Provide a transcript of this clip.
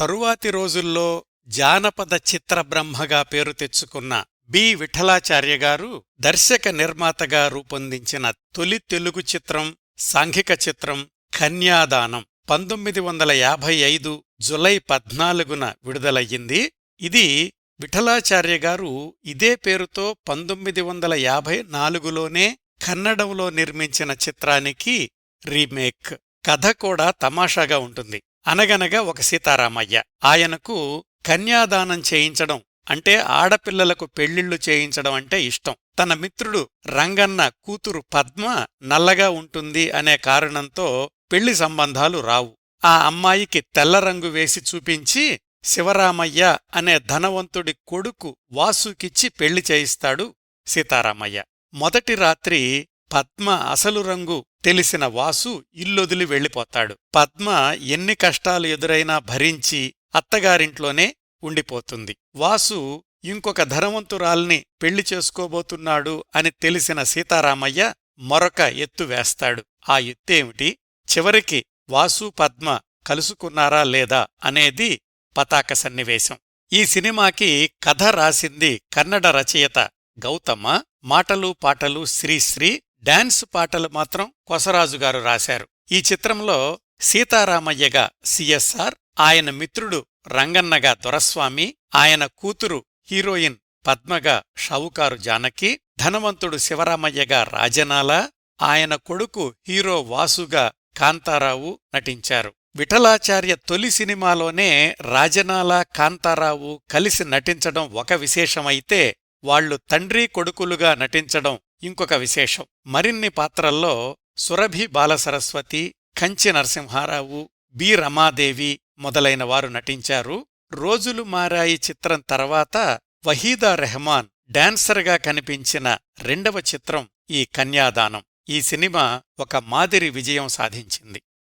తరువాతి రోజుల్లో జానపద చిత్ర బ్రహ్మగా పేరు తెచ్చుకున్న బి. విఠలాచార్య గారు దర్శక నిర్మాతగా రూపొందించిన తొలి తెలుగు చిత్రం సాంఘిక చిత్రం కన్యాదానం పంతొమ్మిది వందల యాభై ఐదు జులై పద్నాలుగున విడుదలయ్యింది. ఇది విఠలాచార్య గారు ఇదే పేరుతో పంతొమ్మిది వందల యాభై నాలుగులోనే కన్నడంలో నిర్మించిన చిత్రానికి రీమేక్. కథ కూడా తమాషాగా ఉంటుంది. అనగనగా ఒక సీతారామయ్య. ఆయనకు కన్యాదానం చేయించడం అంటే ఆడపిల్లలకు పెళ్ళిళ్ళు చేయించడం అంటే ఇష్టం. తన మిత్రుడు రంగన్న కూతురు పద్మ నల్లగా ఉంటుంది అనే కారణంతో పెళ్ళి సంబంధాలు రావు. ఆ అమ్మాయికి తెల్ల రంగు వేసి చూపించి శివరామయ్య అనే ధనవంతుడి కొడుకు వాసుకిచ్చి పెళ్ళి చేయిస్తాడు సీతారామయ్య. మొదటి రాత్రి పద్మ అసలు రంగు తెలిసిన వాసు ఇల్లొదిలి వెళ్ళిపోతాడు. పద్మ ఎన్ని కష్టాలు ఎదురైనా భరించి అత్తగారింట్లోనే ఉండిపోతుంది. వాసు ఇంకొక ధనవంతురాల్ని పెళ్ళి చేసుకోబోతున్నాడు అని తెలిసిన సీతారామయ్య మరొక ఎత్తు వేస్తాడు. ఆ ఎత్తేమిటి? చివరికి వాసు పద్మ కలుసుకున్నారా లేదా అనేది పతాక సన్నివేశం. ఈ సినిమాకి కథ రాసింది కన్నడ రచయిత గౌతమ మాటలు పాటలు శ్రీశ్రీ డాన్స్ పాటలు మాత్రం కొసరాజుగారు రాశారు. ఈ చిత్రంలో సీతారామయ్యగా సిఎస్ఆర్ ఆయన మిత్రుడు రంగన్నగా దొరస్వామి ఆయన కూతురు హీరోయిన్ పద్మగా షావుకారు జానకి ధనవంతుడు శివరామయ్యగా రాజనాల ఆయన కొడుకు హీరో వాసుగా కాంతారావు నటించారు. విఠలాచార్య తొలి సినిమాలోనే రాజనాల కాంతారావు కలిసి నటించడం ఒక విశేషమైతే వాళ్ళు తండ్రి కొడుకులుగా నటించడం ఇంకొక విశేషం. మరిన్ని పాత్రల్లో సురభి బాలసరస్వతి కంచి నరసింహారావు బి రమాదేవి మొదలైన వారు నటించారు. రోజులు మారాయి చిత్రం తర్వాత వహీదా రెహమాన్ డాన్సర్గా కనిపించిన రెండవ చిత్రం ఈ కన్యాదానం. ఈ సినిమా ఒక మాదిరి విజయం సాధించింది.